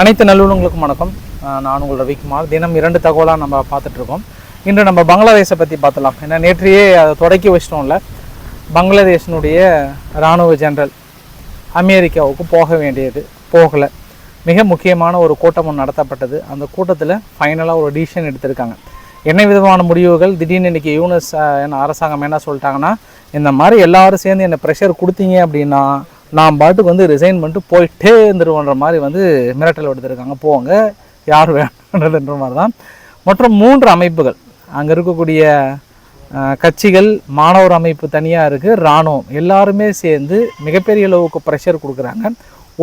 அனைத்து நல்லுணங்களுக்கும் வணக்கம். நான் உங்கள் ரவிக்குமார். தினம் இரண்டு தகவலாக நம்ம பார்த்துட்ருக்கோம். இன்று நம்ம பங்களாதேஷை பற்றி பார்த்தலாம் ஏன்னா நேற்றையே அதை தொடக்கி வச்சிட்டோம்ல. பங்களாதேஷினுடைய இராணுவ ஜெனரல் அமெரிக்காவுக்கு போக வேண்டியது. போகலை. மிக முக்கியமான ஒரு கூட்டம் ஒன்று நடத்தப்பட்டது. அந்த கூட்டத்தில் ஃபைனலாக ஒரு டிசிஷன் எடுத்திருக்காங்க. என்ன விதமான முடிவுகள்? திடீர்னு இன்றைக்கி யூனஸ் என்ன அரசாங்கம் என்ன சொல்லிட்டாங்கன்னா இந்த மாதிரி எல்லோரும் சேர்ந்து என்னை ப்ரெஷர் கொடுத்தீங்க அப்படின்னா நான் பாட்டுக்கு வந்து ரிசைன் பண்ணிட்டு போயிட்டே இருந்துருவோன்ற மாதிரி வந்து மிரட்டல் எடுத்திருக்காங்க போங்க யார் வேணுன்றதுன்ற மாதிரி தான் மற்றும் மூன்று அமைப்புகள். அங்கே இருக்கக்கூடிய கட்சிகள் மாணவர் அமைப்பு தனியாக இருக்குது இராணுவம் எல்லாருமே சேர்ந்து மிகப்பெரிய அளவுக்கு ப்ரெஷர் கொடுக்குறாங்க.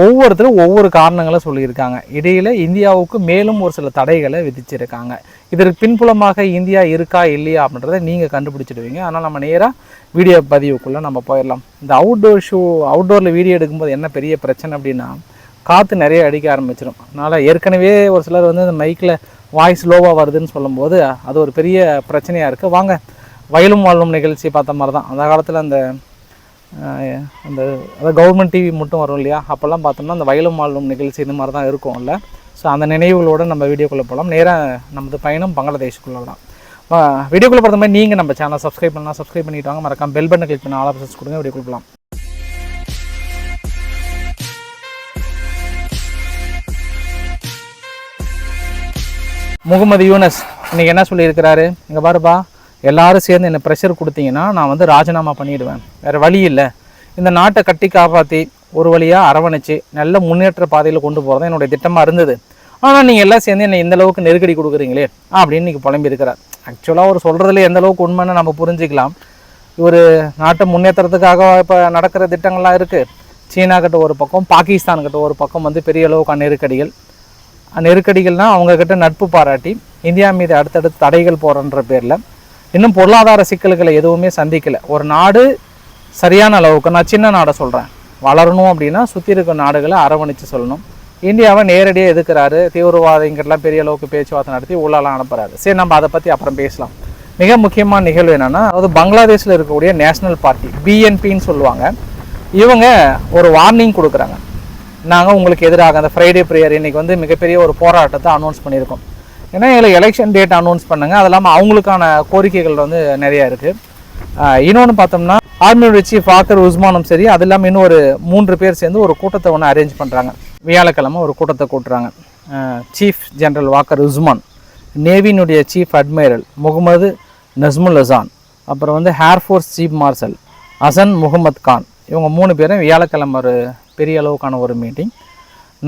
ஒவ்வொருத்தரும் ஒவ்வொரு காரணங்களை சொல்லியிருக்காங்க. இடையில இந்தியாவுக்கு மேலும் ஒரு சில தடைகளை விதிச்சிருக்காங்க. இதற்கு பின்புலமாக இந்தியா இருக்கா இல்லையா அப்படின்றத நீங்கள் கண்டுபிடிச்சிடுவீங்க. ஆனால் நம்ம நேராக வீடியோ பதிவுக்குள்ளே நம்ம போயிடலாம். இந்த அவுட்டோர் ஷூ அவுட்டோரில் வீடியோ எடுக்கும்போது என்ன பெரிய பிரச்சனை அப்படின்னா காற்று நிறைய அடிக்க ஆரம்பிச்சிடும் அதனால் ஏற்கனவே ஒரு சிலர் வந்து இந்த மைக்கில் வாய்ஸ் லோவாக வருதுன்னு சொல்லும்போது அது ஒரு பெரிய பிரச்சனையாக இருக்குது வாங்க வயலும் வாழும் நிகழ்ச்சி பார்த்த மாதிரி தான் அந்த காலத்தில் அந்த அந்த அதாவது கவர்மெண்ட் டிவி மட்டும் வரும் இல்லையா? அப்போல்லாம் பார்த்தோம்னா அந்த வயலும் வாழும் நிகழ்ச்சி இந்த மாதிரி தான் இருக்கும்ல. ஸோ அந்த நினைவுகளோடு நம்ம வீடியோக்குள்ளே போகலாம் நேராக நமது பயணம் பங்களாதேஷுக்குள்ளே தான். வீடியோக்குள்ளே பார்த்த மாதிரி நீங்கள் நம்ம சேனல் சப்ஸ்கிரைப் பண்ணலாம். சப்ஸ்கிரைப் பண்ணிட்டு வாங்க. மறக்காம பெல் பட்டன் கிளிக் பண்ணி ஆல் ஆப்ஷன்ஸ் கொடுங்க. வீடியோக்குள்ளே போகலாம் முகமது யூனஸ் இன்னைக்கு என்ன சொல்லியிருக்கிறாரு? இங்கே பாருப்பா. எல்லாரும் சேர்ந்து என்னை ப்ரெஷர் கொடுத்தீங்கன்னா நான் வந்து ராஜினாமா பண்ணிடுவேன். வேறு வழி இல்லை. இந்த நாட்டை கட்டி காப்பாற்றி ஒரு வழியாக அரவணைச்சு நல்ல முன்னேற்ற பாதையில் கொண்டு போகிறது என்னுடைய திட்டமாக இருந்தது. ஆனால் நீங்கள் எல்லாம் சேர்ந்து என்னை இந்த அளவுக்கு நெருக்கடி கொடுக்குறீங்களே அப்படின்னு இன்றைக்கி புலம்பி இருக்கிறார். ஆக்சுவலாக அவர் சொல்கிறதுல எந்த அளவுக்கு உண்மைன்னு நம்ம புரிஞ்சுக்கலாம். இவர் நாட்டை முன்னேற்றத்துக்காக இப்போ நடக்கிற திட்டங்கள்லாம் இருக்குது சீனா கிட்ட ஒரு பக்கம் பாகிஸ்தான் கிட்ட ஒரு பக்கம் வந்து பெரிய அளவுக்கான நெருக்கடிகள். நெருக்கடிகள்னால் அவங்கக்கிட்ட நட்பு பாராட்டி இந்தியா மீது அடுத்தடுத்து தடைகள் போகிறன்ற பேரில் இன்னும் பொருளாதார சிக்கல்களை எதுவுமே சந்திக்கலை. ஒரு நாடு சரியான அளவுக்கு நான் சின்ன நாடை சொல்கிறேன் வளரணும் அப்படின்னா சுற்றி இருக்க நாடுகளை அரவணைச்சு சொல்லணும். இந்தியாவை நேரடியாக எதுக்குறாரு தீவிரவாதிங்கெல்லாம் பெரிய அளவுக்கு பேச்சுவார்த்தை நடத்தி உள்ளலாம் அனுப்புறாரு. சரி நம்ம அதை பற்றி அப்புறம் பேசலாம். மிக முக்கியமான நிகழ்வு என்னென்னா அதாவது பங்களாதேஷில் இருக்கக்கூடிய நேஷனல் பார்ட்டி பிஎன்பின்னு சொல்லுவாங்க. இவங்க ஒரு வார்னிங் கொடுக்குறாங்க. நாங்கள் உங்களுக்கு எதிராக அந்த ஃப்ரைடே ப்ரேயர் இன்னைக்கு வந்து மிகப்பெரிய ஒரு போராட்டத்தை அனௌன்ஸ் பண்ணியிருக்கோம். ஏன்னா இதில் எலெக்ஷன் டேட் அனௌன்ஸ் பண்ணுங்க. அது இல்லாமல் அவங்களுக்கான கோரிக்கைகள் வந்து நிறையா இருக்குது இன்னொன்று பார்த்தோம்னா ஆர்மியோட சீஃப் ஆக்கர் உஸ்மானும் சரி அது இல்லாமல் இன்னும் ஒரு மூன்று பேர் சேர்ந்து ஒரு கூட்டத்தை ஒன்று அரேஞ்ச் பண்ணுறாங்க வியாழக்கிழமை ஒரு கூட்டத்தை கூட்டுறாங்க. சீஃப் ஜெனரல் வாக்கர் உஸ்மான் நேவியினுடைய சீஃப் அட்மைரல் முகமது நஸ்முல் அசான் அப்புறம் வந்து air force chief marshal Hasan Mohammed Khan. இவங்க மூணு பேரும் வியாழக்கிழமை ஒரு பெரிய அளவுக்கான ஒரு மீட்டிங்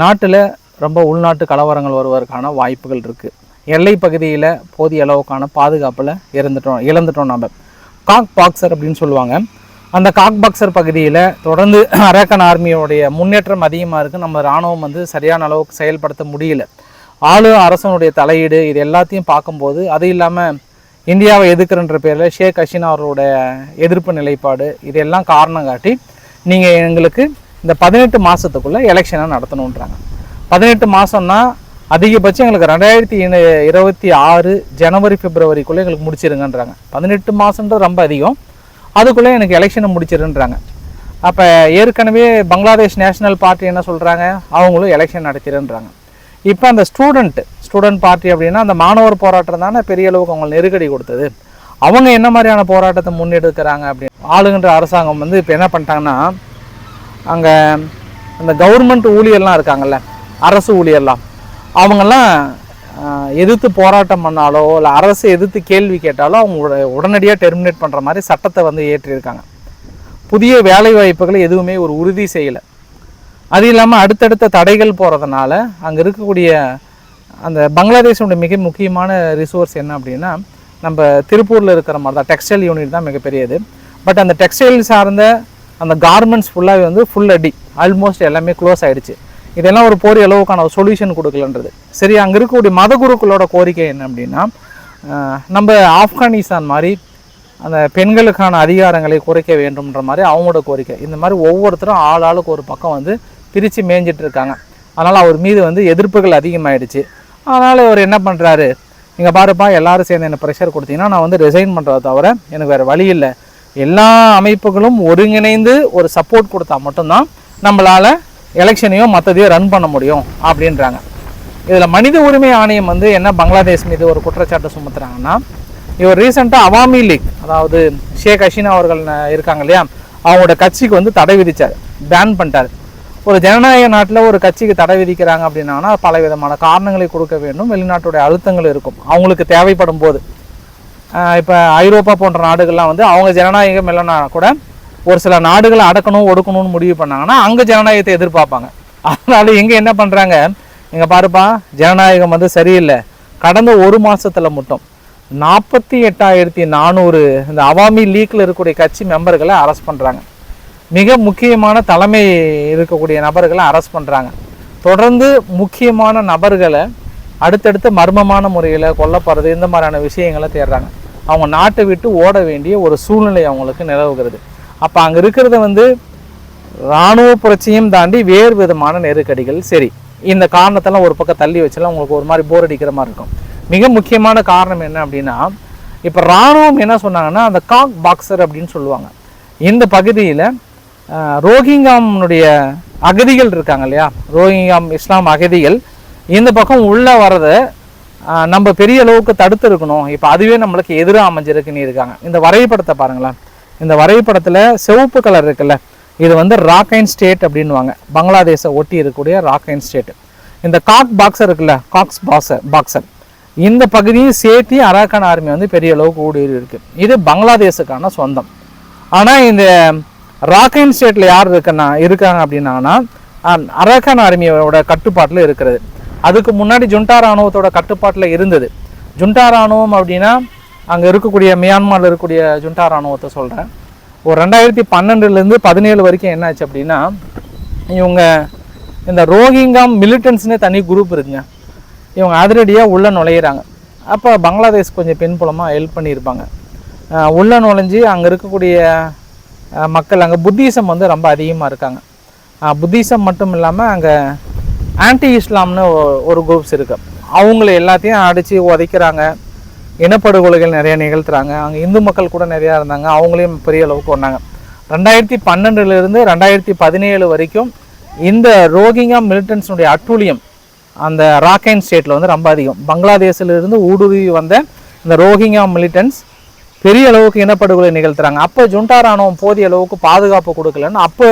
நாட்டில் ரொம்ப உள்நாட்டு கலவரங்கள் வருவதற்கான வாய்ப்புகள் இருக்குது எல்லை பகுதியில் போதிய அளவுக்கான பாதுகாப்பில் இறந்துட்டோம் இழந்துட்டோம் நம்ம காக் பாக்ஸர் அப்படின்னு சொல்லுவாங்க. அந்த காக் பாக்ஸர் பகுதியில் தொடர்ந்து அரக்கன் ஆர்மியோடைய முன்னேற்றம் அதிகமாக இருக்குது நம்ம இராணுவம் வந்து சரியான அளவுக்கு செயல்படுத்த முடியல. ஆளு அரசனுடைய தலையீடு இது எல்லாத்தையும் பார்க்கும்போது அது இல்லாமல் இந்தியாவை எதிர்க்கிறன்ற பேரில் ஷேக் ஹசீனா அவர்களுடைய எதிர்ப்பு நிலைப்பாடு இதெல்லாம் காரணம் காட்டி நீங்கள் எங்களுக்கு இந்த பதினெட்டு மாதத்துக்குள்ளே எலெக்ஷனை நடத்தணுன்றாங்க பதினெட்டு மாதம்னா அதிகபட்சம் எங்களுக்கு ரெண்டாயிரத்தி இருபத்தி ஆறு ஜனவரி பிப்ரவரிக்குள்ளே எங்களுக்கு முடிச்சிருங்கன்றாங்க. பதினெட்டு மாதன்றது ரொம்ப அதிகம். அதுக்குள்ளே எனக்கு எலெக்ஷனை முடிச்சிருன்றாங்க. அப்போ ஏற்கனவே பங்களாதேஷ் நேஷனல் பார்ட்டி என்ன சொல்கிறாங்க அவங்களும் எலெக்ஷன் நடத்திடுன்றாங்க இப்போ அந்த ஸ்டூடெண்ட் ஸ்டூடெண்ட் பார்ட்டி அப்படின்னா அந்த மாணவர் போராட்டம் தானே பெரிய அளவுக்கு அவங்களுக்கு நெருக்கடி கொடுத்தது. அவங்க என்ன மாதிரியான போராட்டத்தை முன்னெடுக்கிறாங்க அப்படின்னு ஆளுகின்ற அரசாங்கம் வந்து இப்போ என்ன பண்ணிட்டாங்கன்னா அங்கே அந்த கவர்மெண்ட் ஊழியர்லாம் இருக்காங்கல்ல அரசு ஊழியர்லாம் அவங்கெல்லாம் எதிர்த்து போராட்டம் பண்ணாலோ இல்லை அரசு எதிர்த்து கேள்வி கேட்டாலோ அவங்க உட- உடனடியாக டெர்மினேட் பண்ணுற மாதிரி சட்டத்தை வந்து ஏற்றியிருக்காங்க புதிய வேலை வாய்ப்புகளை எதுவுமே ஒரு உறுதி செய்யலை. அது இல்லாமல் அடுத்தடுத்த தடைகள் போகிறதுனால அங்கே இருக்கக்கூடிய அந்த பங்களாதேஷோட மிக முக்கியமான ரிசோர்ஸ் என்ன அப்படின்னா நம்ம திருப்பூரில் இருக்கிற மாதிரி தான் டெக்ஸ்டைல் யூனிட் தான் மிகப்பெரியது. பட் அந்த டெக்ஸ்டைல் சார்ந்த அந்த கார்மெண்ட்ஸ் ஃபுல்லாகவே வந்து ஃபுல் அடி ஆல்மோஸ்ட் எல்லாமே க்ளோஸ் ஆயிடுச்சு. இதெல்லாம் ஒரு போரிய அளவுக்கான ஒரு சொல்யூஷன் கொடுக்கலன்றது. சரி அங்கே இருக்கக்கூடிய மத குருக்களோட கோரிக்கை என்ன அப்படின்னா நம்ம ஆப்கானிஸ்தான் மாதிரி அந்த பெண்களுக்கான அதிகாரங்களை குறைக்க வேண்டும்ன்ற மாதிரி அவங்களோட கோரிக்கை. இந்த மாதிரி ஒவ்வொருத்தரும் ஆள் ஆளுக்கு ஒரு பக்கம் வந்து பிரித்து மேய்ஞ்சிட்டு இருக்காங்க. அதனால் அவர் மீது வந்து எதிர்ப்புகள் அதிகமாயிடுச்சு. அதனால் அவர் என்ன பண்ணுறாரு நீங்கள் பாருப்பா எல்லோரும் சேர்ந்து என்ன ப்ரெஷர் கொடுத்தீங்கன்னா நான் வந்து ரிசைன் பண்ணுறத தவிர எனக்கு வேறு வழி இல்லை. எல்லா அமைப்புகளும் ஒருங்கிணைந்து ஒரு சப்போர்ட் கொடுத்தா மட்டும்தான் நம்மளால் எலெக்ஷனையும் மற்றதையும் ரன் பண்ண முடியும் அப்படின்றாங்க. இதில் மனித உரிமை ஆணையம் வந்து என்ன பங்களாதேஷ் மீது ஒரு குற்றச்சாட்டு சுமத்துறாங்கன்னா இவர் ரீசெண்டாக அவாமி லீக் அதாவது ஷேக் ஹசீனா அவர்கள் ந- இருக்காங்க இல்லையா அவங்களோட கட்சிக்கு வந்து தடை விதித்தார் பேன் பண்ணிட்டார். ஒரு ஜனநாயக நாட்டில் ஒரு கட்சிக்கு தடை விதிக்கிறாங்க அப்படின்னா பல விதமான காரணங்களை கொடுக்க வேண்டும் வெளிநாட்டுடைய அழுத்தங்கள் இருக்கும் அவங்களுக்கு தேவைப்படும் போது. இப்போ ஐரோப்பா போன்ற நாடுகள்லாம் வந்து அவங்க ஜனநாயகம் இல்லைன்னா கூட ஒரு சில நாடுகளை அடக்கணும் ஒடுக்கணும்னு முடிவு பண்ணாங்கன்னா அங்கே ஜனநாயகத்தை எதிர்பார்ப்பாங்க. அதனால இங்கே என்ன பண்ணுறாங்க இங்கே பாருப்பா ஜனநாயகம் வந்து சரியில்லை. கடந்த ஒரு மாதத்தில் மட்டும் நாற்பத்தி எட்டாயிரத்தி நானூறு இந்த அவாமி லீக்கில் இருக்கக்கூடிய கட்சி மெம்பர்களை அரெஸ்ட் பண்ணுறாங்க மிக முக்கியமான தலைமை இருக்கக்கூடிய நபர்களை அரெஸ்ட் பண்ணுறாங்க தொடர்ந்து முக்கியமான நபர்களை அடுத்தடுத்து மர்மமான முறையில் கொல்லப்படுறது இந்த மாதிரியான விஷயங்களை தேடுறாங்க. அவங்க நாட்டை விட்டு ஓட வேண்டிய ஒரு சூழ்நிலை அவங்களுக்கு நிலவுகிறது. அப்போ அங்கே இருக்கிறத வந்து இராணுவ புரட்சியும் தாண்டி வேறு விதமான நெருக்கடிகள். சரி இந்த காரணத்தெல்லாம் ஒரு பக்கம் தள்ளி வச்சலாம் உங்களுக்கு ஒரு மாதிரி போர் அடிக்கிற மாதிரி இருக்கும். மிக முக்கியமான காரணம் என்ன அப்படின்னா இப்போ இராணுவம் என்ன சொன்னாங்கன்னா அந்த காக் பாக்ஸர் அப்படின்னு சொல்லுவாங்க. இந்த பகுதியில் ரோஹிங்காம்னுடைய அகதிகள் இருக்காங்க இல்லையா? ரோஹிங்காம் இஸ்லாம் அகதிகள். இந்த பக்கம் உள்ளே வரத நம்ம பெரிய அளவுக்கு தடுத்து இருக்கணும் இப்போ அதுவே நம்மளுக்கு எதிராக அமைஞ்சிருக்குன்னு இருக்காங்க. இந்த வரைபடத்தை பாருங்களேன். இந்த வரைபடத்தில் சிவப்பு கலர் இருக்குல்ல இது வந்து ராக்கைன் ஸ்டேட் அப்படின்னுவாங்க. பங்களாதேஷை ஒட்டி இருக்கக்கூடிய ராக்கைன் ஸ்டேட் இந்த காக் பாக்ஸர் இருக்குல்ல காக்ஸ் பாக்ஸர் பாக்ஸர் இந்த பகுதியும் சேர்த்து அராக்கான் ஆர்மி வந்து பெரிய அளவுக்கு ஊடுருவி இருக்கு இது பங்களாதேஷுக்கான சொந்தம். ஆனால் இந்த ராக்கைன் ஸ்டேட்டில் யார் இருக்குன்னா இருக்காங்க அப்படின்னாங்கன்னா அராக்கான் ஆர்மியோட கட்டுப்பாட்டில் இருக்கிறது. அதுக்கு முன்னாடி ஜுண்டா ராணுவத்தோட கட்டுப்பாட்டில் இருந்தது. ஜுண்டா ராணுவம் அப்படின்னா அங்கே இருக்கக்கூடிய மியான்மரில் இருக்கக்கூடிய ஜுண்டா ராணுவத்தை சொல்கிறேன் ஒரு ரெண்டாயிரத்தி பன்னெண்டுலேருந்து பதினேழு வரைக்கும் என்னாச்சு அப்படின்னா இவங்க இந்த ரோஹிங்காம் மிலிட்டன்ஸ்னே தனி குரூப் இருக்குங்க. இவங்க அதிரடியாக உள்ளே நுழையிறாங்க. அப்போ பங்களாதேஷ் கொஞ்சம் பின்புலமாக ஹெல்ப் பண்ணியிருப்பாங்க. உள்ளே நுழைஞ்சு அங்கே இருக்கக்கூடிய மக்கள் அங்கே புத்திசம் வந்து ரொம்ப அதிகமாக இருக்காங்க. புத்திசம் மட்டும் இல்லாமல் அங்கே ஆன்டி இஸ்லாம்னு ஒரு குரூப்ஸ் இருக்குது அவங்கள எல்லாத்தையும் அடித்து உதைக்கிறாங்க. இனப்படுகொலைகள் நிறைய நிகழ்த்துறாங்க. அங்கே இந்து மக்கள் கூட நிறையா இருந்தாங்க. அவங்களையும் பெரிய அளவுக்கு கொண்டாங்க ரெண்டாயிரத்தி பன்னெண்டுலேருந்து ரெண்டாயிரத்தி பதினேழு வரைக்கும் இந்த ரோஹிங்கா மிலிட்டன்ஸுடைய அட்டூழியம் அந்த ராக்கைன் ஸ்டேட்டில் வந்து ரொம்ப அதிகம். பங்களாதேஷிலிருந்து ஊடுருவி வந்த இந்த ரோஹிங்கா மிலிட்டன்ஸ் பெரிய அளவுக்கு இனப்படுகொலை நிகழ்த்துறாங்க. அப்போ ஜுண்டா ராணுவம் போதிய அளவுக்கு பாதுகாப்பு கொடுக்கலன்னு அப்போ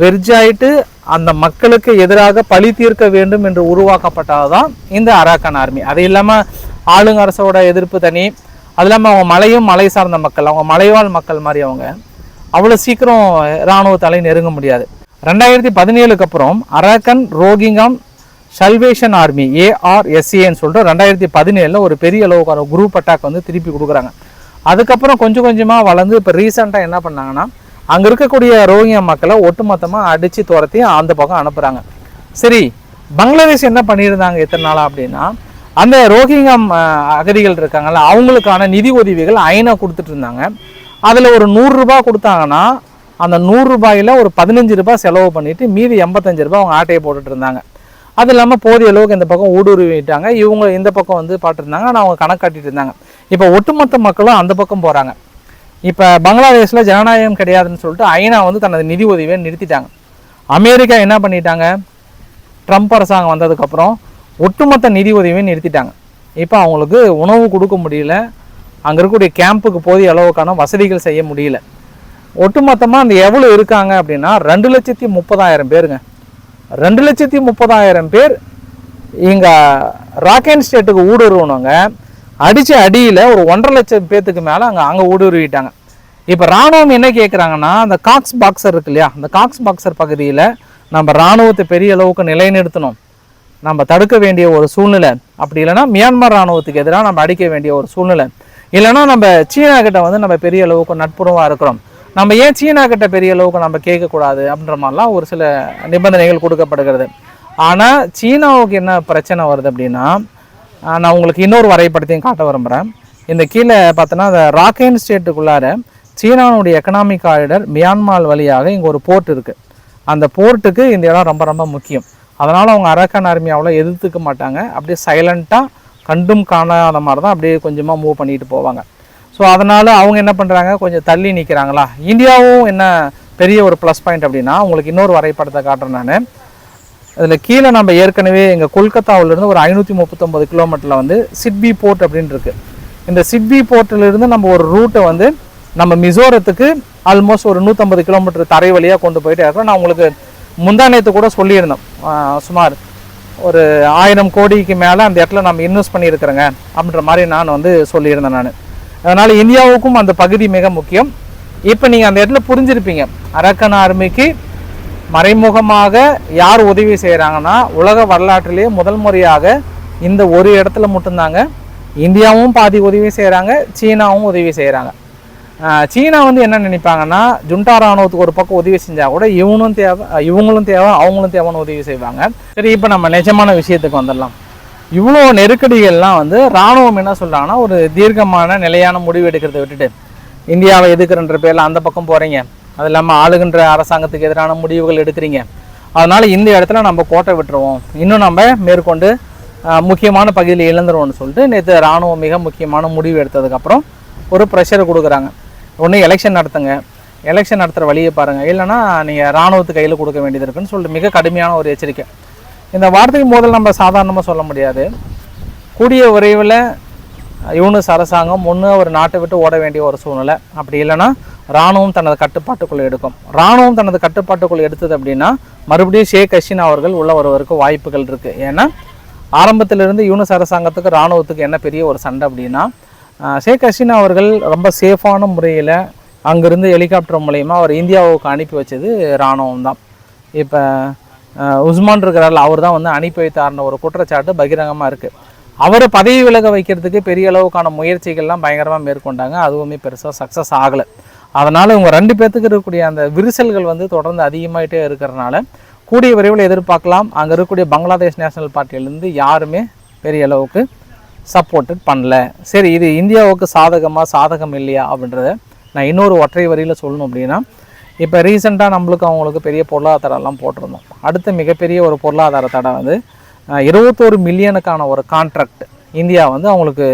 வெர்ஜாயிட்டு அந்த மக்களுக்கு எதிராக பழி தீர்க்க வேண்டும் என்று உருவாக்கப்பட்டதுதான் இந்த அராக்கன் ஆர்மி. அது இல்லாமல் ஆளுங்க அரசோட எதிர்ப்பு தனி. அது இல்லாமல் அவங்க மலையும் மலை சார்ந்த மக்கள் அவங்க மலைவாழ் மக்கள் மாதிரி அவங்க. அவ்வளோ சீக்கிரம் இராணுவத்தாலே நெருங்க முடியாது. ரெண்டாயிரத்தி பதினேழுக்கு அப்புறம் அரக்கன் ரோகிங்காம் சல்வேஷன் ஆர்மி ஏஆர்எஸ்ஏன்னு சொல்லிட்டு ரெண்டாயிரத்தி பதினேழில் ஒரு பெரிய அளவுக்கான குரூப் அட்டாக் வந்து திருப்பி கொடுக்குறாங்க. அதுக்கப்புறம் கொஞ்சம் கொஞ்சமாக வளர்ந்து இப்போ ரீசெண்டாக என்ன பண்ணாங்கன்னா அங்கே இருக்கக்கூடிய ரோஹிங்கா மக்களை ஒட்டுமொத்தமாக அடித்து துரத்தி அந்த பக்கம் அனுப்புகிறாங்க சரி பங்களாதேஷ் என்ன பண்ணியிருந்தாங்க எத்தனை நாளாக அப்படின்னா அந்த ரோஹிங்கம் அகதிகள் இருக்காங்கல்ல அவங்களுக்கான நிதி உதவிகள் ஐநா கொடுத்துட்டு இருந்தாங்க. அதில் ஒரு நூறுரூபா கொடுத்தாங்கன்னா அந்த நூறுரூபாயில் ஒரு பதினஞ்சு ரூபாய் செலவு பண்ணிட்டு மீதி எண்பத்தஞ்சு ரூபாய் அவங்க ஆட்டையை போட்டுட்டு இருந்தாங்க. அது இல்லாமல் போதிய அளவுக்கு இந்த பக்கம் ஊடுருவிட்டாங்க. இவங்க இந்த பக்கம் வந்து பார்த்துருந்தாங்க ஆனால் அவங்க கணக்கு காட்டிட்டு இருந்தாங்க. இப்போ ஒட்டுமொத்த மக்களும் அந்த பக்கம் போகிறாங்க இப்போ பங்களாதேஷில் ஜனநாயகம் கிடையாதுன்னு சொல்லிட்டு ஐநா வந்து தனது நிதி உதவியை நிறுத்திட்டாங்க. அமெரிக்கா என்ன பண்ணிட்டாங்க? ட்ரம்ப் அரசாங்கம் வந்ததுக்கப்புறம் ஒட்டுமொத்த நிதி உதவியை நிறுத்திட்டாங்க. இப்போ அவங்களுக்கு உணவு கொடுக்க முடியல. அங்கே இருக்கக்கூடிய கேம்புக்கு போதிய அளவுக்கான வசதிகள் செய்ய முடியல. ஒட்டுமொத்தமாக அந்த எவ்வளோ இருக்காங்க அப்படின்னா ரெண்டு லட்சத்தி முப்பதாயிரம் பேருங்க. ரெண்டு லட்சத்தி முப்பதாயிரம் பேர் இங்கே ராக்கென் ஸ்டேட்டுக்கு ஊடுருவனவங்க அடித்த அடியில் ஒரு ஒன்றரை லட்சம் பேர்த்துக்கு மேலே அங்கே அங்கே ஊடுருவிட்டாங்க. இப்போ ராணுவம் என்ன கேட்குறாங்கன்னா அந்த காக்ஸ் பாக்ஸர் இருக்கு இல்லையா அந்த காக்ஸ் பாக்ஸர் பகுதியில் நம்ம ராணுவத்தை பெரிய அளவுக்கு நிலைநிறுத்தணும். நம்ம தடுக்க வேண்டிய ஒரு சூழ்நிலை. அப்படி இல்லைன்னா மியான்மர் ராணுவத்துக்கு எதிராக நம்ம அடிக்க வேண்டிய ஒரு சூழ்நிலை. இல்லைன்னா நம்ம சீனா கிட்ட வந்து நம்ம பெரிய அளவுக்கு நட்புறவாக இருக்கிறோம். நம்ம ஏன் சீனா கிட்ட பெரிய அளவுக்கு நம்ம கேட்கக்கூடாது அப்படின்ற மாதிரிலாம் ஒரு சில நிபந்தனைகள் கொடுக்கப்படுகிறது. ஆனால் சீனாவுக்கு என்ன பிரச்சனை வருது அப்படின்னா நான் உங்களுக்கு இன்னொரு வரைபடத்தையும் காட்ட விரும்புகிறேன் இந்த கீழே பார்த்தோன்னா அந்த ராக்கேன் ஸ்டேட்டுக்குள்ளார சீனாவுடைய எக்கனாமிக் காரிடர் மியான்மார் வழியாக இங்கே ஒரு போர்ட் இருக்குது அந்த போர்ட்டுக்கு இந்த இடம் ரொம்ப ரொம்ப முக்கியம். அதனால் அவங்க அரக்கன் ஆர்மி அவ்வளோ எதிர்த்துக்க மாட்டாங்க. அப்படியே சைலண்ட்டாக கண்டும் காணாத மாதிரி தான் அப்படியே கொஞ்சமாக மூவ் பண்ணிட்டு போவாங்க. ஸோ அதனால் அவங்க என்ன பண்ணுறாங்க கொஞ்சம் தள்ளி நிற்கிறாங்களா இந்தியாவும் என்ன பெரிய ஒரு ப்ளஸ் பாயிண்ட் அப்படின்னா உங்களுக்கு இன்னொரு வரைபடத்தை காட்டுறேன் நான். அதில் கீழே நம்ம ஏற்கனவே எங்கள் கொல்கத்தாவிலேருந்து ஒரு ஐநூற்றி முப்பத்தொம்பது கிலோமீட்டரில் வந்து சிட்பி போர்ட் அப்படின்னு இருக்குது இந்த சிட்பி போர்ட்டிலிருந்து நம்ம ஒரு ரூட்டை வந்து நம்ம மிசோரத்துக்கு ஆல்மோஸ்ட் ஒரு நூற்றம்பது கிலோமீட்டர் தரை வழியாக கொண்டு போயிட்டே இருக்கோம். நான் உங்களுக்கு முந்தா கூட சொல்லியிருந்தோம். சுமார் ஒரு ஆயிரம் கோடிக்கு மேலே அந்த இடத்துல நம்ம இன்வெஸ்ட் பண்ணியிருக்கிறேங்க அப்படின்ற மாதிரி நான் வந்து சொல்லியிருந்தேன் நான். அதனால் இந்தியாவுக்கும் அந்த பகுதி மிக முக்கியம். இப்போ நீங்கள் அந்த இடத்துல புரிஞ்சிருப்பீங்க. அரக்கன் ஆர்மிக்கு மறைமுகமாக யார் உதவி செய்கிறாங்கன்னா உலக வரலாற்றிலேயே முதல் முறையாக இந்த ஒரு இடத்துல மட்டும்தாங்க. இந்தியாவும் பாதி உதவி செய்கிறாங்க சீனாவும் உதவி செய்கிறாங்க சீனா வந்து என்ன நினைப்பாங்கன்னா ஜுண்டா ராணுவத்துக்கு ஒரு பக்கம் உதவி செஞ்சால் கூட இவனும் தேவை இவங்களும் தேவை அவங்களும் தேவைன்னு உதவி செய்வாங்க. சரி இப்போ நம்ம நிஜமான விஷயத்துக்கு வந்துடலாம். இவ்வளோ நெருக்கடிகள்லாம் வந்து ராணுவம் என்ன சொல்கிறாங்கன்னா ஒரு தீர்க்கமான நிலையான முடிவு எடுக்கிறத விட்டுட்டு இந்தியாவை எதுக்குறன்ற பேரில் அந்த பக்கம் போகிறீங்க அது இல்லாமல் ஆளுகின்ற அரசாங்கத்துக்கு எதிரான முடிவுகள் எடுக்கிறீங்க. அதனால் இந்த இடத்துல நம்ம கோட்டை விட்டுருவோம். இன்னும் நம்ம மேற்கொண்டு முக்கியமான பகுதியில் இழந்துருவோம்னு சொல்லிட்டு நேற்று ராணுவம் மிக முக்கியமான முடிவு எடுத்ததுக்கப்புறம் ஒரு ப்ரெஷரை கொடுக்குறாங்க. ஒன்று எலெக்ஷன் நடத்துங்க. எலெக்ஷன் நடத்துகிற வழியை பாருங்கள் இல்லைன்னா நீங்கள் ராணுவத்து கையில் கொடுக்க வேண்டியது இருக்குன்னு சொல்லிட்டு மிக கடுமையான ஒரு எச்சரிக்கை. இந்த வார்த்தைக்கு முதல் நம்ம சாதாரணமாக சொல்ல முடியாது. கூடிய விரைவில் யூனிஸ் அரசாங்கம் ஒன்று ஒரு நாட்டை விட்டு ஓட வேண்டிய ஒரு சூழ்நிலை. அப்படி இல்லைன்னா ராணுவம் தனது கட்டுப்பாட்டுக்குள்ளே எடுக்கும். ராணுவம் தனது கட்டுப்பாட்டுக்குள்ளே எடுத்தது அப்படின்னா மறுபடியும் ஷேக் ஹசீனா அவர்கள் உள்ள வருவதற்கு வாய்ப்புகள் இருக்குது ஏன்னா ஆரம்பத்திலிருந்து யூனிஸ் அரசாங்கத்துக்கு ராணுவத்துக்கு என்ன பெரிய ஒரு சண்டை அப்படின்னா ஷேக் ஹசீனா அவர்கள் ரொம்ப சேஃபான முறையில் அங்கேருந்து ஹெலிகாப்டர் மூலயமா அவர் இந்தியாவுக்கு அனுப்பி வச்சது ராணுவம் தான். இப்போ உஸ்மான் இருக்கிறார்ல அவர் தான் வந்து அனுப்பி வைத்தார்ன ஒரு குற்றச்சாட்டு பகிரங்கமாக இருக்குது அவரை பதவி விலக வைக்கிறதுக்கு பெரிய அளவுக்கான முயற்சிகள்லாம் பயங்கரமாக மேற்கொண்டாங்க. அதுவுமே பெருசாக சக்ஸஸ் ஆகலை. அதனால் இவங்க ரெண்டு பேர்த்துக்கு இருக்கக்கூடிய அந்த விரிசல்கள் வந்து தொடர்ந்து அதிகமாகிட்டே இருக்கிறனால கூடிய விரைவில் எதிர்பார்க்கலாம். அங்கே இருக்கக்கூடிய பங்களாதேஷ் நேஷனல் பார்ட்டியிலேருந்து யாருமே பெரிய அளவுக்கு சப்போர்ட்டட் பண்ணல. சரி இது இந்தியாவுக்கு சாதகமாக சாதகம் இல்லையா அப்படின்றத நான் இன்னொரு ஒற்றை வரியில் சொல்லணும் அப்படின்னா இப்போ ரீசெண்டாக நம்மளுக்கு அவங்களுக்கு பெரிய பொருளாதாரம்லாம் போட்டிருந்தோம். அடுத்த மிகப்பெரிய ஒரு பொருளாதார தடை வந்து இருபத்தோரு மில்லியனுக்கான ஒரு கான்ட்ராக்ட் இந்தியா வந்து அவங்களுக்கு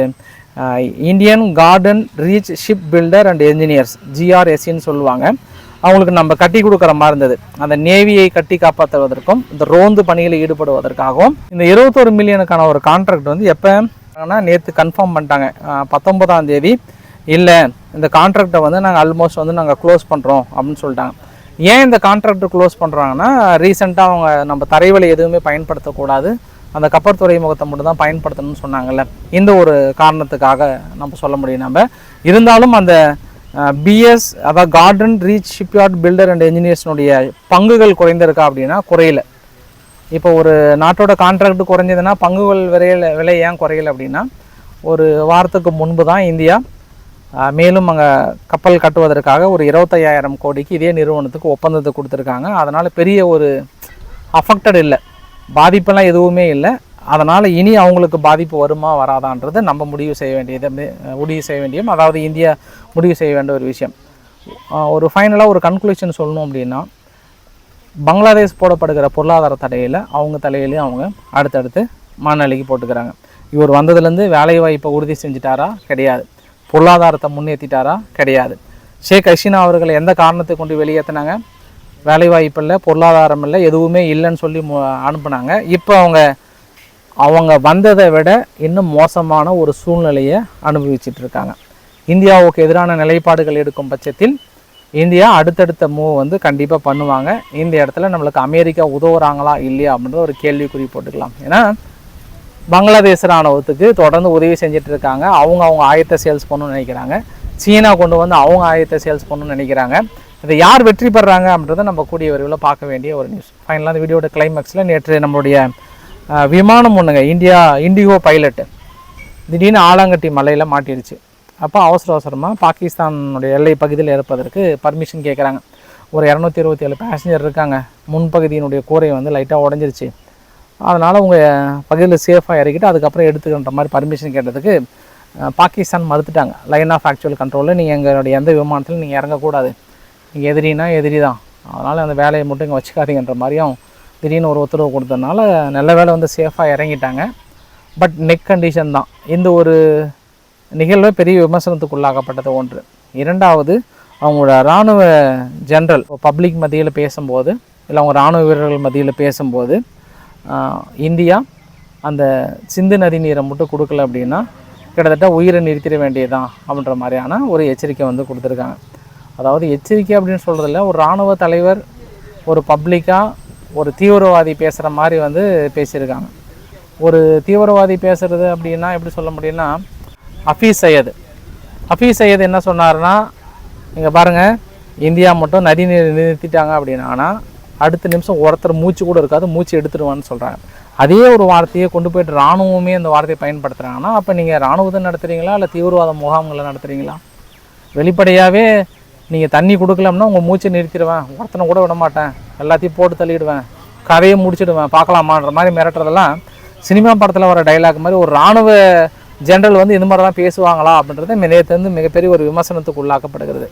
Indian garden reach ship builder and engineers ஜிஆர்எஸ்சின்னு சொல்லுவாங்க. அவங்களுக்கு நம்ம கட்டி கொடுக்குற மாதிரி இருந்தது. அந்த நேவியை கட்டி காப்பாற்றுவதற்கும் இந்த ரோந்து பணியில் ஈடுபடுவதற்காகவும் இந்த இருபத்தோரு மில்லியனுக்கான ஒரு கான்ட்ராக்ட் வந்து எப்போ நேற்று கன்ஃபார்ம் பண்ணிட்டாங்க. பத்தொன்பதாம் தேதி. இல்லை இந்த கான்ட்ராக்டை வந்து நாங்கள் ஆல்மோஸ்ட் வந்து நாங்கள் க்ளோஸ் பண்ணுறோம் அப்படின்னு சொல்லிட்டாங்க. ஏன் இந்த கான்ட்ராக்ட் க்ளோஸ் பண்ணுறாங்கன்னா ரீசெண்டாக அவங்க நம்ம தரைவழி எதுவுமே பயன்படுத்தக்கூடாது. அந்த கப்பர் துறைமுகத்தை மட்டும் தான் பயன்படுத்தணும்னு சொன்னாங்கல்ல. இந்த ஒரு காரணத்துக்காக நம்ம சொல்ல முடியும் நம்ம. இருந்தாலும் அந்த பிஎஸ் அதாவது garden reach shipyard builder and என்ஜினியர்ஸ்னுடைய பங்குகள் குறைந்திருக்கா அப்படின்னா குறையலை. இப்போ ஒரு நாட்டோட கான்ட்ராக்ட் குறைஞ்சதுன்னா பங்குகள் விலையில் விலை ஏன் குறையல அப்படின்னா ஒரு வாரத்துக்கு முன்பு தான் இந்தியா மேலும் அங்கே கப்பல் கட்டுவதற்காக ஒரு இருபத்தையாயிரம் கோடிக்கு இதே நிறுவனத்துக்கு ஒப்பந்தத்தை கொடுத்துருக்காங்க. அதனால் பெரிய ஒரு அஃபெக்டட் இல்லை. பாதிப்பெல்லாம் எதுவுமே இல்லை. அதனால் இனி அவங்களுக்கு பாதிப்பு வருமா வராதான்றது நம்ம முடிவு செய்ய வேண்டியது முடிவு செய்ய வேண்டியும் அதாவது இந்தியா முடிவு செய்ய வேண்டிய ஒரு விஷயம். ஒரு ஃபைனலாக ஒரு கன்க்ளூஷன் சொல்லணும் அப்படின்னா பங்களாதேஷ் போடப்படுகிற பொருளாதார தடையில் அவங்க தலையிலையும் அவங்க அடுத்தடுத்து மனநிலைக்கு போட்டுக்கிறாங்க. இவர் வந்ததுலேருந்து வேலைவாய்ப்பை உறுதி செஞ்சிட்டாரா? கிடையாது. பொருளாதாரத்தை முன்னேற்றிட்டாரா கிடையாது. ஷேக் ஹசீனா அவர்களை எந்த காரணத்தை கொண்டு வெளியேற்றினாங்க வேலைவாய்ப்பு இல்லை பொருளாதாரம் இல்லை எதுவுமே இல்லைன்னு சொல்லி அனுப்புனாங்க. இப்போ அவங்க அவங்க வந்ததை விட இன்னும் மோசமான ஒரு சூழ்நிலையை அனுபவிச்சிட்டு இருக்காங்க. இந்தியாவுக்கு எதிரான நிலைப்பாடுகள் எடுக்கும் பட்சத்தில் இந்தியா அடுத்தடுத்த மூவ் வந்து கண்டிப்பாக பண்ணுவாங்க. இந்த இடத்துல நம்மளுக்கு அமெரிக்கா உதவுறாங்களா இல்லையா அப்படின்ற ஒரு கேள்விக்குறி போட்டுக்கலாம். ஏன்னா பங்களாதேஷ் ராணுவத்துக்கு தொடர்ந்து உதவி செஞ்சுட்டு இருக்காங்க. அவங்க அவங்க ஆயத்தை சேல்ஸ் பண்ணணும்னு நினைக்கிறாங்க. சீனா கொண்டு வந்து அவங்க ஆயத்தை சேல்ஸ் பண்ணணும்னு நினைக்கிறாங்க. இதை யார் வெற்றி பெறாங்க அப்படின்றத நம்ம கூடிய விரைவில் பார்க்க வேண்டிய ஒரு நியூஸ் ஃபைனலாக அந்த வீடியோட கிளைமேக்ஸில் நேற்று நம்மளுடைய விமானம் ஒன்றுங்க இந்தியா இண்டிகோ பைலட்டு திடீர்னு ஆலாங்கட்டி மலையில் மாட்டிடுச்சு அப்போ அவசர அவசரமாக பாகிஸ்தானுடைய எல்லை பகுதியில் இருப்பதற்கு பர்மிஷன் கேட்குறாங்க ஒரு இரநூத்தி இருபத்தி ஏழு பேசஞ்சர் இருக்காங்க. முன்பகுதியினுடைய கூரை வந்து லைட்டாக உடஞ்சிருச்சு. அதனால் உங்கள் பகுதியில் சேஃபாக இறக்கிட்டு அதுக்கப்புறம் எடுத்துக்கின்ற மாதிரி பர்மிஷன் கேட்டதுக்கு பாகிஸ்தான் மறுத்துட்டாங்க. லைன் ஆஃப் ஆக்சுவல் கண்ட்ரோலில் நீங்கள் எங்களுடைய எந்த விமானத்திலும் நீங்கள் இறங்கக்கூடாது. நீங்கள் எதிரினா எதிரி தான் அதனால் அந்த வேலையை மட்டும் இங்கே வச்சுக்காதீங்கன்ற மாதிரியும் திடீர்னு ஒரு உத்தரவு கொடுத்ததுனால நல்ல வேலை வந்து சேஃபாக இறங்கிட்டாங்க. பட் நெக் கண்டிஷன் தான். இந்த ஒரு நிகழ்வு பெரிய விமர்சனத்துக்குள்ளாக்கப்பட்டது ஒன்று. இரண்டாவது அவங்களோட இராணுவ ஜென்ரல் பப்ளிக் மத்தியில் பேசும்போது இல்லை அவங்க இராணுவ வீரர்கள் மத்தியில் பேசும்போது இந்தியா அந்த சிந்து நதி நீரை மட்டும் கொடுக்கல அப்படின்னா கிட்டத்தட்ட உயிரை நிறுத்திட வேண்டியதுதான் அப்படின்ற மாதிரியான ஒரு எச்சரிக்கை வந்து கொடுத்துருக்காங்க. அதாவது எச்சரிக்கை அப்படின்னு சொல்கிறதில்ல ஒரு இராணுவ தலைவர் ஒரு பப்ளிக்காக ஒரு தீவிரவாதி பேசுகிற மாதிரி வந்து பேசியிருக்காங்க. ஒரு தீவிரவாதி பேசுகிறது அப்படின்னா எப்படி சொல்ல முடியும்னா ஹஃபீஸ் சையது. ஹஃபீஸ் சையது என்ன சொன்னார்னா இங்கே பாருங்கள் இந்தியா மட்டும் நதிநீர் நிறுத்திட்டாங்க அப்படின்னா. அடுத்த நிமிஷம் ஒருத்தர் மூச்சு கூட இருக்காது மூச்சு எடுத்துடுவான்னு சொல்கிறாங்க அதே ஒரு வார்த்தையை கொண்டு போயிட்டு இராணுவமே அந்த வார்த்தையை பயன்படுத்துகிறாங்கன்னா அப்போ நீங்கள் இராணுவத்தை நடத்துகிறீங்களா இல்லை தீவிரவாத முகாம்களை நடத்துகிறீங்களா வெளிப்படையாகவே நீங்கள் தண்ணி கொடுக்கலம்னா உங்கள் மூச்சை நிறுத்திடுவேன் ஒருத்தனை கூட விட மாட்டேன் எல்லாத்தையும் போட்டு தள்ளிடுவேன் கதையை முடிச்சிடுவேன் பார்க்கலாமான்ற மாதிரி மிரட்டுறதெல்லாம் சினிமா படத்தில் வர டைலாக் மாதிரி ஒரு இராணுவ ஜென்ரல் வந்து இந்த மாதிரி தான் பேசுவாங்களா அப்படின்றது நேற்று மிகப்பெரிய ஒரு விமர்சனத்துக்கு உள்ளாக்கப்படுகிறது.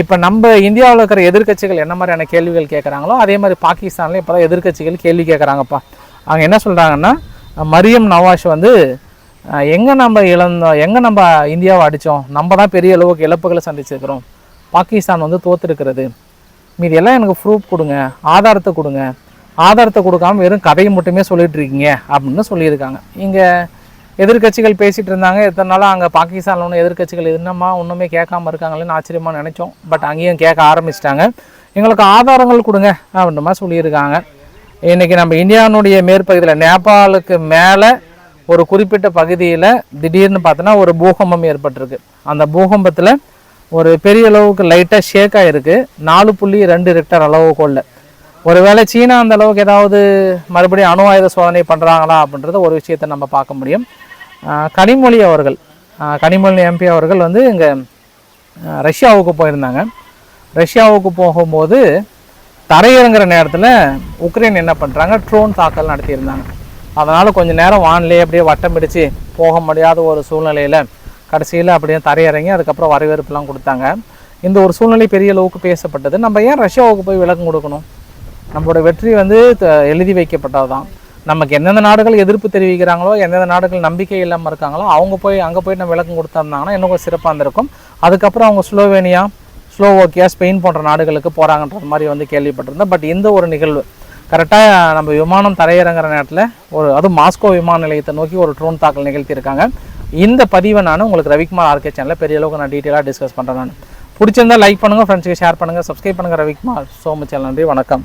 இப்போ நம்ம இந்தியாவில் இருக்கிற எதிர்க்கட்சிகள் என்ன மாதிரியான கேள்விகள் கேட்குறாங்களோ அதே மாதிரி பாகிஸ்தானில் இப்போ தான் எதிர்க்கட்சிகள் கேள்வி கேட்குறாங்கப்பா. அவங்க என்ன சொல்கிறாங்கன்னா மரியம் நவாஷ் வந்து எங்கே நம்ம இழந்தோம் எங்கே நம்ம இந்தியாவை அடித்தோம் நம்ம தான் பெரிய அளவுக்கு இழப்புகளை சந்திச்சிருக்கிறோம் பாகிஸ்தான் வந்து தோத்துருக்கிறது. மீது எல்லாம் எனக்கு ப்ரூஃப் கொடுங்க ஆதாரத்தை கொடுங்க. ஆதாரத்தை கொடுக்காம வெறும் கதையை மட்டுமே சொல்லிகிட்ருக்கீங்க அப்படின்னு சொல்லியிருக்காங்க. இங்கே எதிர்க்கட்சிகள் பேசிகிட்டு இருந்தாங்க. எத்தனை நாளாக அங்கே பாகிஸ்தானில் ஒன்று எதிர்கட்சிகள் என்னம்மா ஒன்றுமே கேட்காம இருக்காங்களேன்னு ஆச்சரியமாக நினச்சோம். பட் அங்கேயும் கேட்க ஆரம்பிச்சிட்டாங்க. எங்களுக்கு ஆதாரங்கள் கொடுங்க அப்படின்ற மாதிரி சொல்லியிருக்காங்க. இன்றைக்கி நம்ம இந்தியாவினுடைய மேற்பகுதியில் நேபாளுக்கு மேலே ஒரு குறிப்பிட்ட பகுதியில் திடீர்னு பார்த்தோன்னா ஒரு பூகம்பம் ஏற்பட்டிருக்கு. அந்த பூகம்பத்தில் ஒரு பெரிய அளவுக்கு லைட்டாக ஷேக் ஆகிருக்கு நாலு புள்ளி ரெண்டு ரெக்டர் அளவு கொள்ள ஒருவேளை சீனா அந்த அளவுக்கு ஏதாவது மறுபடியும் அணு ஆயுத சோதனை பண்ணுறாங்களா அப்படின்றத ஒரு விஷயத்தை நம்ம பார்க்க முடியும். கனிமொழி அவர்கள். கனிமொழி எம்பி அவர்கள் வந்து இங்கே ரஷ்யாவுக்கு போயிருந்தாங்க. ரஷ்யாவுக்கு போகும்போது தரையிறங்குற நேரத்தில் உக்ரைன் என்ன பண்ணுறாங்க ட்ரோன் தாக்கல் நடத்தியிருந்தாங்க. அதனால் கொஞ்சம் நேரம் வானிலையே அப்படியே வட்டம் பிடிச்சு போக முடியாத ஒரு சூழ்நிலையில் கடைசியில் அப்படியே தரையிறங்கி அதுக்கப்புறம் வரவேற்புலாம் கொடுத்தாங்க. இந்த ஒரு சூழ்நிலை பெரிய அளவுக்கு பேசப்பட்டது. நம்ம ஏன் ரஷ்யாவுக்கு போய் விளக்கம் கொடுக்கணும்? நம்மளோட வெற்றி வந்து எழுதி வைக்கப்பட்டது தான் நமக்கு எந்தெந்த நாடுகள் எதிர்ப்பு தெரிவிக்கிறாங்களோ எந்தெந்த நாடுகள் நம்பிக்கை இல்லாமல் இருக்காங்களோ அவங்க போய் அங்கே போய் நம்ம விளக்கம் கொடுத்தாருந்தாங்கன்னா இன்னும் கொஞ்சம் சிறப்பாக இருந்திருக்கும். அதுக்கப்புறம் அவங்க ஸ்லோவேனியா ஸ்லோவோக்கியா ஸ்பெயின் போன்ற நாடுகளுக்கு போகிறாங்கன்ற மாதிரி வந்து கேள்விப்பட்டிருந்தேன். பட் இந்த ஒரு நிகழ்வு கரெக்டாக நம்ம விமானம் தரையிறங்குற நேரத்தில் ஒரு அதுவும் மாஸ்கோ விமான நிலையத்தை நோக்கி ஒரு ட்ரோன் தாக்கல் நிகழ்த்தியிருக்காங்க. இந்த பதிவை நான் உங்களுக்கு ரவிக்குமார் ஆர்கே சேனலில் பெரிய அளவுக்கு நான் டீட்டெயிலாக டிஸ்கஸ் பண்ணுறேன் நான். பிடிச்சிருந்தா லைக் பண்ணுங்கள் ஃப்ரெண்ட்ஸுக்கு ஷேர் பண்ணுங்கள் சப்ஸ்கிரைப் பண்ணுங்கள் ரவிக்குமார். ஸோ சேனல் நன்றி வணக்கம்.